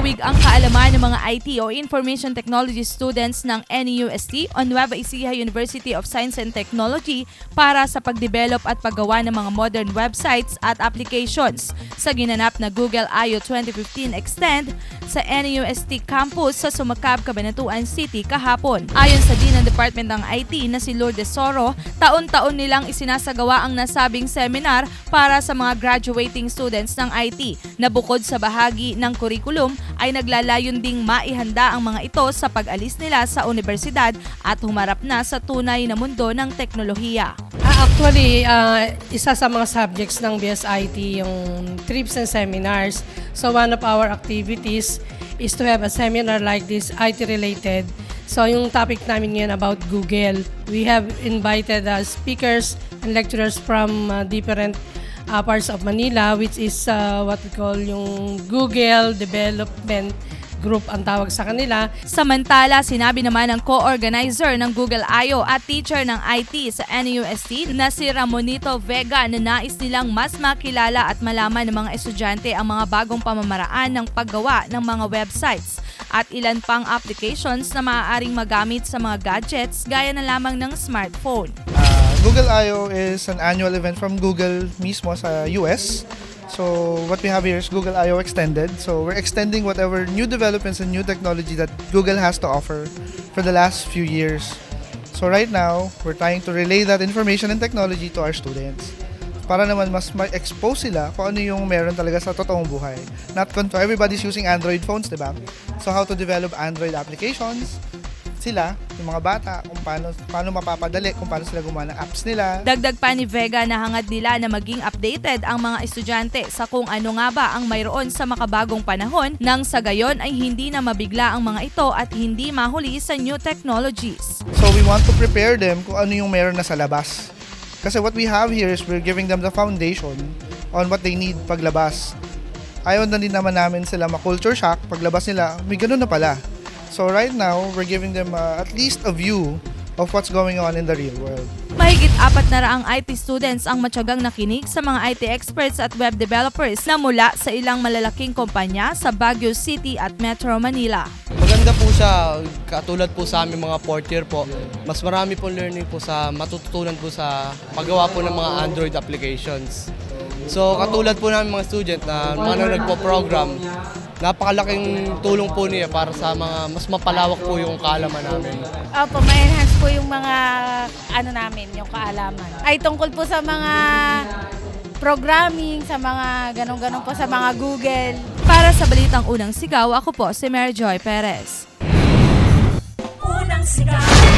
Lawig ang kaalaman ng mga IT o Information Technology students ng NEUST o Nueva Ecija University of Science and Technology para sa pagdevelop at paggawa ng mga modern websites at applications sa ginanap na Google I.O. 2015 Extend sa NEUST campus sa Sumakab, Cabanatuan City kahapon. Ayon sa Dean ng Department ng IT na si Lourdes Soro, taon-taon nilang isinasagawa ang nasabing seminar para sa mga graduating students ng IT na bukod sa bahagi ng kurikulum ay naglalayon ding maihanda ang mga ito sa pag-alis nila sa universidad at humarap na sa tunay na mundo ng teknolohiya. Ah, actually, ah, isa sa mga subjects ng BSIT yung trips and seminars. So one of our activities is to have a seminar like this, IT-related. So yung topic namin ngayon about Google. We have invited uh, speakers and lecturers from uh, different uh, parts of Manila, which is uh, what we call yung Google Development Group ang tawag sa kanila. Samantala, sinabi naman ng co-organizer ng Google I.O. at teacher ng IT sa NUST na si Ramonito Vega na nais nilang mas makilala at malaman ng mga estudyante ang mga bagong pamamaraan ng paggawa ng mga websites at ilan pang applications na maaaring magamit sa mga gadgets gaya na lamang ng smartphone. Google I.O. is an annual event from Google mismo sa US. So what we have here is Google I.O. Extended. So we're extending whatever new developments and new technology that Google has to offer for the last few years. So right now, we're trying to relay that information and technology to our students para naman mas ma-expose sila kung ano yung meron talaga sa totoong buhay. Not con- everybody's using Android phones, di ba? So how to develop Android applications, sila, yung mga bata, kung paano, paano mapapadali, kung paano sila gumawa ng apps nila. Dagdag pa ni Vega na hangad nila na maging updated ang mga estudyante sa kung ano nga ba ang mayroon sa makabagong panahon nang sa gayon ay hindi na mabigla ang mga ito at hindi mahuli sa new technologies. So we want to prepare them kung ano yung meron na sa labas. Kasi what we have here is we're giving them the foundation on what they need paglabas. Ayaw na din naman namin sila ma-culture shock paglabas nila, may ganun na pala. So right now, we're giving them uh, at least a view of what's going on in the real world. Mahigit apat na raang IT students ang matyagang nakinig sa mga IT experts at web developers na mula sa ilang malalaking kumpanya sa Baguio City at Metro Manila. Maganda po siya, katulad po sa aming mga fourth year po. Mas marami po learning po sa matututunan po sa paggawa po ng mga Android applications. So katulad po namin mga student na mga nagpo-program, napakalaking tulong po niya para sa mga mas mapalawak po yung kaalaman namin. Opo, ma-enhance po yung mga ano namin, yung kaalaman. Ay tungkol po sa mga programming, sa mga ganong-ganong po sa mga Google. Para sa Balitang Unang Sigaw, ako po si Mary Joy Perez. Unang sigaw